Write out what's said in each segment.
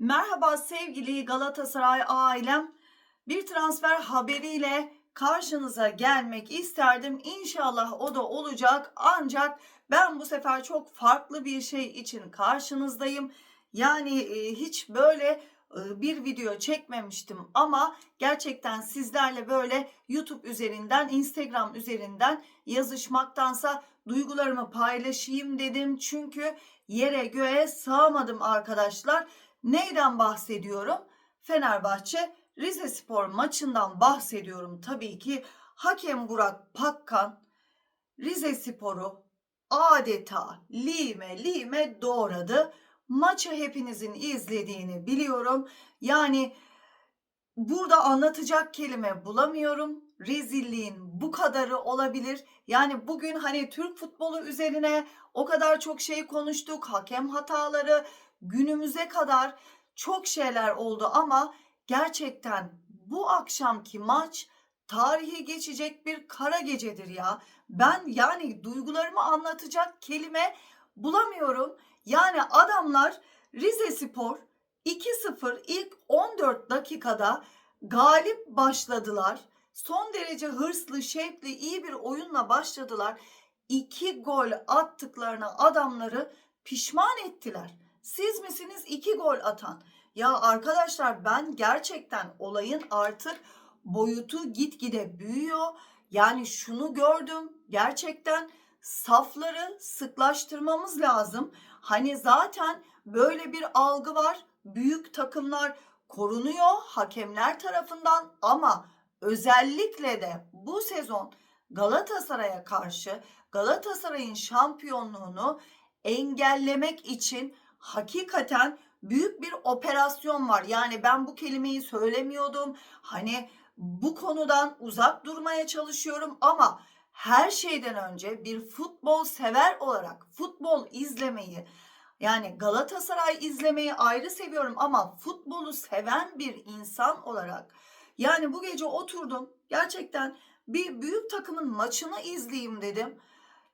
Merhaba sevgili Galatasaray ailem. Bir transfer haberiyle karşınıza gelmek isterdim. İnşallah o da olacak. Ancak ben bu sefer çok farklı bir şey için karşınızdayım. Yani e, hiç böyle e, bir video çekmemiştim ama gerçekten sizlerle böyle YouTube üzerinden, Instagram üzerinden yazışmaktansa duygularımı paylaşayım dedim. Çünkü yere göğe sığamadım arkadaşlar. Neyden bahsediyorum? Fenerbahçe Rize Spor maçından bahsediyorum tabii ki. Hakem Burak Pakkan Rize Spor'u adeta lime lime doğradı. Maçı hepinizin izlediğini biliyorum. Yani burada anlatacak kelime bulamıyorum. Rezilliğin bu kadarı olabilir. Yani bugün hani Türk futbolu üzerine o kadar çok şey konuştuk. Hakem hataları günümüze kadar çok şeyler oldu ama gerçekten bu akşamki maç tarihe geçecek bir kara gecedir ya. Ben yani duygularımı anlatacak kelime bulamıyorum. Yani adamlar Rize Spor 2-0 ilk 14 dakikada galip başladılar. Son derece hırslı, şevkli, iyi bir oyunla başladılar. İki gol attıklarına adamları pişman ettiler. Siz misiniz iki gol atan? Ya arkadaşlar ben gerçekten olayın artık boyutu gitgide büyüyor. Yani şunu gördüm gerçekten safları sıklaştırmamız lazım. Hani zaten böyle bir algı var. Büyük takımlar korunuyor hakemler tarafından ama özellikle de bu sezon Galatasaray'a karşı Galatasaray'ın şampiyonluğunu engellemek için hakikaten büyük bir operasyon var. Yani ben bu kelimeyi söylemiyordum. Hani bu konudan uzak durmaya çalışıyorum ama her şeyden önce bir futbol sever olarak futbol izlemeyi yani Galatasaray izlemeyi ayrı seviyorum ama futbolu seven bir insan olarak yani bu gece oturdum gerçekten bir büyük takımın maçını izleyeyim dedim.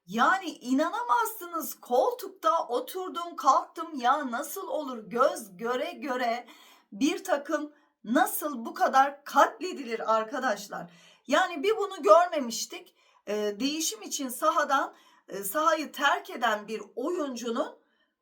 Yani inanamazsınız koltukta oturdum kalktım ya nasıl olur göz göre göre bir takım nasıl bu kadar katledilir arkadaşlar. Yani bir bunu görmemiştik. Ee, değişim için sahadan e, sahayı terk eden bir oyuncunun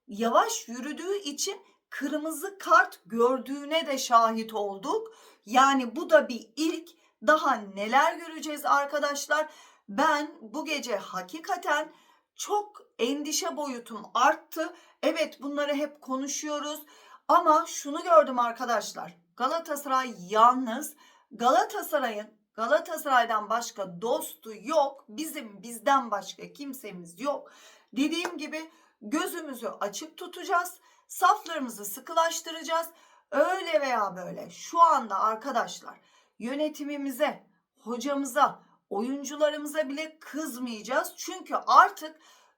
yavaş yürüdüğü için kırmızı kart gördüğüne de şahit olduk. Yani bu da bir ilk. Daha neler göreceğiz arkadaşlar? Ben bu gece hakikaten çok endişe boyutum arttı. Evet bunları hep konuşuyoruz ama şunu gördüm arkadaşlar. Galatasaray yalnız. Galatasaray'ın Galatasaray'dan başka dostu yok. Bizim bizden başka kimsemiz yok. Dediğim gibi gözümüzü açık tutacağız. Saflarımızı sıkılaştıracağız. Öyle veya böyle şu anda arkadaşlar yönetimimize, hocamıza, oyuncularımıza bile kızmayacağız. Çünkü artık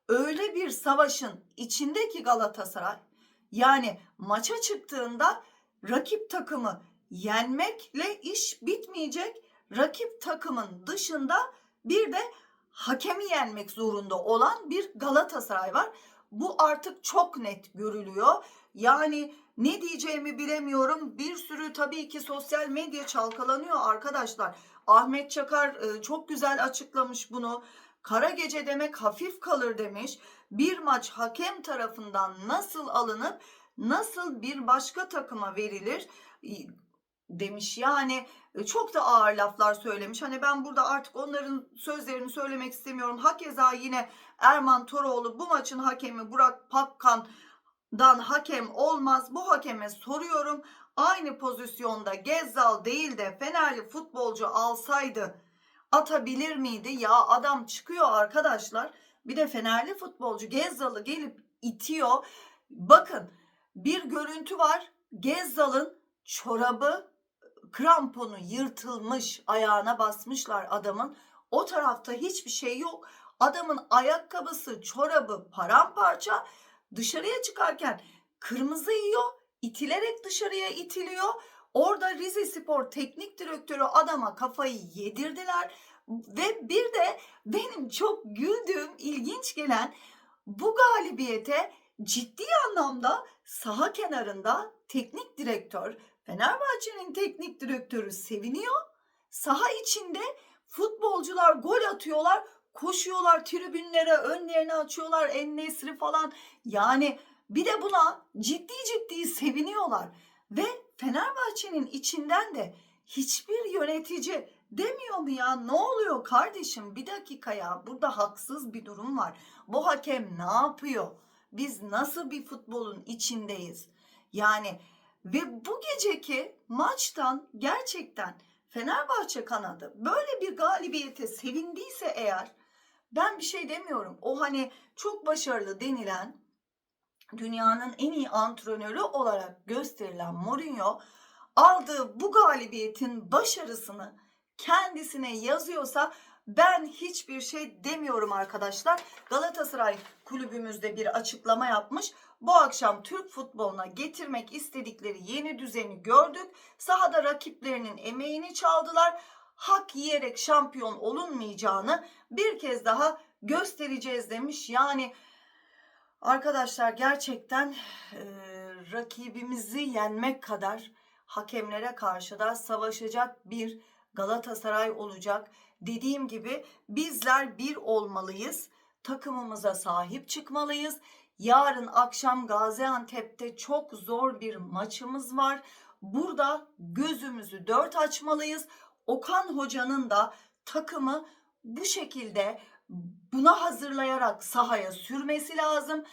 öyle bir savaşın içindeki Galatasaray yani maça çıktığında rakip takımı yenmekle iş bitmeyecek. Rakip takımın dışında bir de hakemi yenmek zorunda olan bir Galatasaray var. Bu artık çok net görülüyor. Yani ne diyeceğimi bilemiyorum. Bir sürü tabii ki sosyal medya çalkalanıyor arkadaşlar. Ahmet Çakar e, çok güzel açıklamış bunu. Kara gece demek hafif kalır demiş. Bir maç hakem tarafından nasıl alınıp nasıl bir başka takıma verilir demiş. Yani e, çok da ağır laflar söylemiş. Hani ben burada artık onların sözlerini söylemek istemiyorum. Hakeza yine Erman Toroğlu bu maçın hakemi Burak Pakkan'dan hakem olmaz. Bu hakeme soruyorum. Aynı pozisyonda Gezzal değil de Fenerli futbolcu alsaydı atabilir miydi? Ya adam çıkıyor arkadaşlar. Bir de Fenerli futbolcu Gezzal'ı gelip itiyor. Bakın bir görüntü var. Gezzal'ın çorabı kramponu yırtılmış ayağına basmışlar adamın. O tarafta hiçbir şey yok. Adamın ayakkabısı, çorabı paramparça. Dışarıya çıkarken kırmızı yiyor. itilerek dışarıya itiliyor. Orada Rize Spor teknik direktörü adama kafayı yedirdiler. Ve bir de benim çok güldüğüm, ilginç gelen bu galibiyete ciddi anlamda saha kenarında teknik direktör, Fenerbahçe'nin teknik direktörü seviniyor. Saha içinde futbolcular gol atıyorlar, koşuyorlar tribünlere, önlerini açıyorlar, en falan. Yani bir de buna ciddi ciddi seviniyorlar. Ve Fenerbahçe'nin içinden de hiçbir yönetici demiyor mu ya ne oluyor kardeşim bir dakika ya burada haksız bir durum var. Bu hakem ne yapıyor? Biz nasıl bir futbolun içindeyiz? Yani ve bu geceki maçtan gerçekten Fenerbahçe kanadı böyle bir galibiyete sevindiyse eğer ben bir şey demiyorum. O hani çok başarılı denilen dünyanın en iyi antrenörü olarak gösterilen Mourinho aldığı bu galibiyetin başarısını kendisine yazıyorsa ben hiçbir şey demiyorum arkadaşlar. Galatasaray kulübümüzde bir açıklama yapmış. Bu akşam Türk futboluna getirmek istedikleri yeni düzeni gördük. Sahada rakiplerinin emeğini çaldılar. Hak yiyerek şampiyon olunmayacağını bir kez daha göstereceğiz demiş. Yani arkadaşlar gerçekten e, rakibimizi yenmek kadar hakemlere karşı da savaşacak bir Galatasaray olacak. Dediğim gibi bizler bir olmalıyız. Takımımıza sahip çıkmalıyız. Yarın akşam Gaziantep'te çok zor bir maçımız var. Burada gözümüzü dört açmalıyız. Okan Hoca'nın da takımı bu şekilde buna hazırlayarak sahaya sürmesi lazım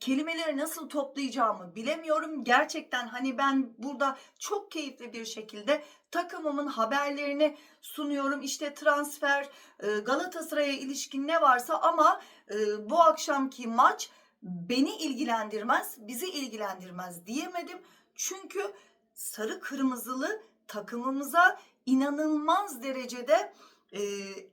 kelimeleri nasıl toplayacağımı bilemiyorum. Gerçekten hani ben burada çok keyifli bir şekilde takımımın haberlerini sunuyorum. İşte transfer, e, Galatasaray'a ilişkin ne varsa ama e, bu akşamki maç beni ilgilendirmez, bizi ilgilendirmez diyemedim. Çünkü sarı kırmızılı takımımıza inanılmaz derecede e,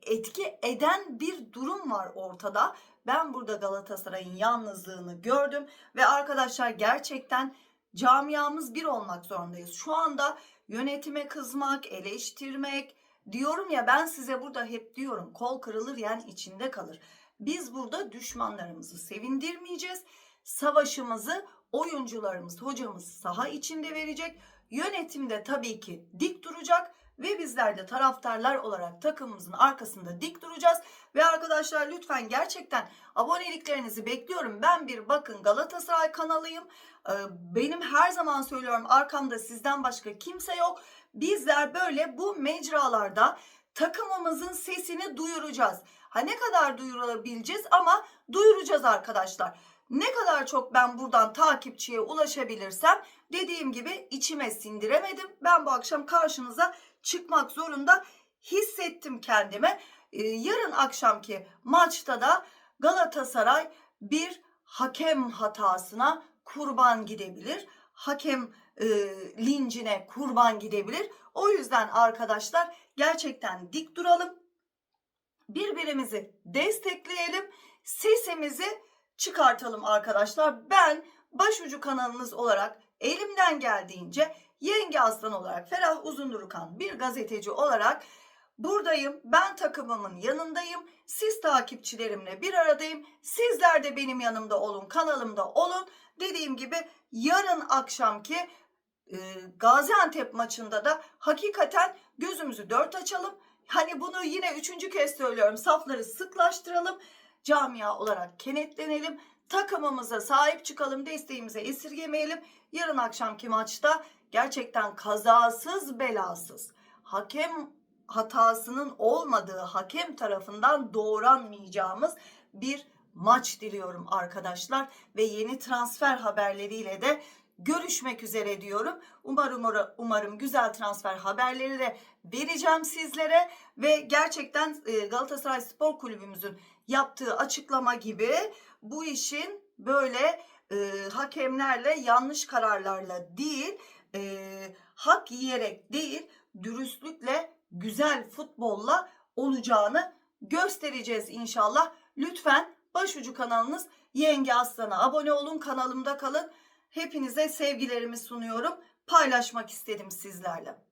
etki eden bir durum var ortada. Ben burada Galatasaray'ın yalnızlığını gördüm ve arkadaşlar gerçekten camiamız bir olmak zorundayız. Şu anda yönetime kızmak, eleştirmek diyorum ya ben size burada hep diyorum kol kırılır yani içinde kalır. Biz burada düşmanlarımızı sevindirmeyeceğiz. Savaşımızı oyuncularımız, hocamız saha içinde verecek. Yönetimde tabii ki dik duracak ve bizler de taraftarlar olarak takımımızın arkasında dik duracağız. Ve arkadaşlar lütfen gerçekten aboneliklerinizi bekliyorum. Ben bir bakın Galatasaray kanalıyım. Ee, benim her zaman söylüyorum arkamda sizden başka kimse yok. Bizler böyle bu mecralarda takımımızın sesini duyuracağız. Ha ne kadar duyurabileceğiz ama duyuracağız arkadaşlar. Ne kadar çok ben buradan takipçiye ulaşabilirsem dediğim gibi içime sindiremedim. Ben bu akşam karşınıza çıkmak zorunda hissettim kendime. Ee, yarın akşamki maçta da Galatasaray bir hakem hatasına kurban gidebilir. Hakem e, lincine kurban gidebilir. O yüzden arkadaşlar gerçekten dik duralım. Birbirimizi destekleyelim. Sesimizi çıkartalım arkadaşlar. Ben başucu kanalınız olarak elimden geldiğince Yenge Aslan olarak Ferah Uzundurukan bir gazeteci olarak buradayım. Ben takımımın yanındayım. Siz takipçilerimle bir aradayım. Sizler de benim yanımda olun, kanalımda olun. Dediğim gibi yarın akşamki e, Gaziantep maçında da hakikaten gözümüzü dört açalım. Hani bunu yine üçüncü kez söylüyorum. Safları sıklaştıralım. Camia olarak kenetlenelim. Takımımıza sahip çıkalım. Desteğimize esirgemeyelim. Yarın akşamki maçta gerçekten kazasız belasız hakem hatasının olmadığı hakem tarafından doğranmayacağımız bir maç diliyorum arkadaşlar ve yeni transfer haberleriyle de görüşmek üzere diyorum. Umarım umarım güzel transfer haberleri de vereceğim sizlere ve gerçekten e, Galatasaray Spor Kulübümüzün yaptığı açıklama gibi bu işin böyle e, hakemlerle yanlış kararlarla değil e, hak yiyerek değil dürüstlükle güzel futbolla olacağını göstereceğiz inşallah. Lütfen başucu kanalınız Yenge Aslan'a abone olun kanalımda kalın. Hepinize sevgilerimi sunuyorum. Paylaşmak istedim sizlerle.